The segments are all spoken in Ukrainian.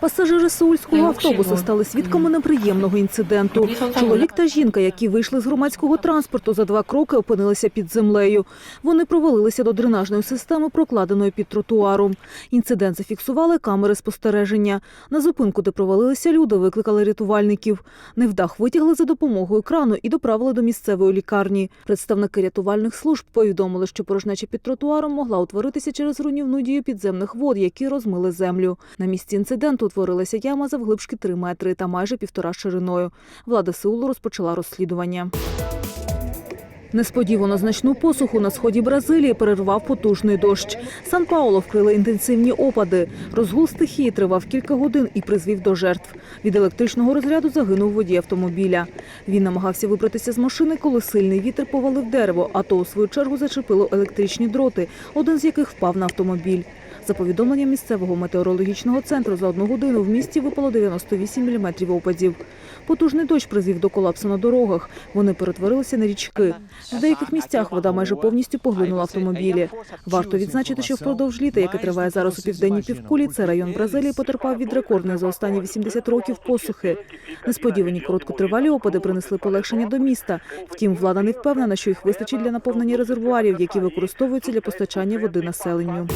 Пасажири сеульського автобусу стали свідками неприємного інциденту. Чоловік та жінка, які вийшли з громадського транспорту, за два кроки опинилися під землею. Вони провалилися до дренажної системи, прокладеної під тротуаром. Інцидент зафіксували камери спостереження. На зупинку, де провалилися люди, викликали рятувальників. Невдах витягли за допомогою крану і доправили до місцевої лікарні. Представники рятувальних служб повідомили, що порожнеча під тротуаром могла утворитися через руйнівну дію підземних вод, які розмили землю. На місці інциденту утворилася яма завглибшки 3 метри та майже півтора шириною. Влада Сеулу розпочала розслідування. Несподівано значну посуху на сході Бразилії перервав потужний дощ. Сан-Пауло вкрили інтенсивні опади. Розгул стихії тривав кілька годин і призвів до жертв. Від електричного розряду загинув водій автомобіля. Він намагався вибратися з машини, коли сильний вітер повалив дерево, а то у свою чергу зачепило електричні дроти, один з яких впав на автомобіль. За повідомленням місцевого метеорологічного центру, за одну годину в місті випало 98 мм опадів. Потужний дощ призвів до колапсу на дорогах. Вони перетворилися на річки. В деяких місцях вода майже повністю поглинула автомобілі. Варто відзначити, що впродовж літа, яке триває зараз у південній півкулі, це район Бразилії потерпав від рекордної за останні 80 років посухи. Несподівані короткотривалі опади принесли полегшення до міста. Втім, влада не впевнена, що їх вистачить для наповнення резервуарів, які використовуються для постачання води населенню.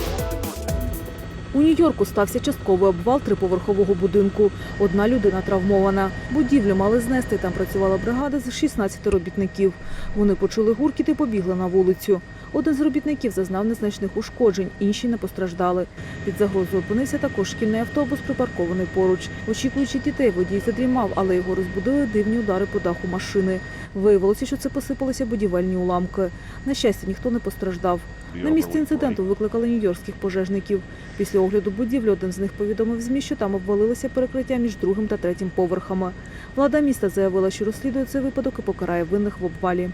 У Нью-Йорку стався частковий обвал триповерхового будинку. Одна людина травмована. Будівлю мали знести. Там працювала бригада з 16 робітників. Вони почули гуркіт і побігли на вулицю. Один з робітників зазнав незначних ушкоджень, інші не постраждали. Під загрозою опинився також шкільний автобус, припаркований поруч. Очікуючи дітей, водій задрімав, але його розбудили дивні удари по даху машини. Виявилося, що це посипалися будівельні уламки. На щастя, ніхто не постраждав. На місці інциденту викликали нью-йоркських пожежників. Після огляду будівлі один з них повідомив ЗМІ, що там обвалилося перекриття між другим та третім поверхами. Влада міста заявила, що розслідує цей випадок і покарає винних в обвалі.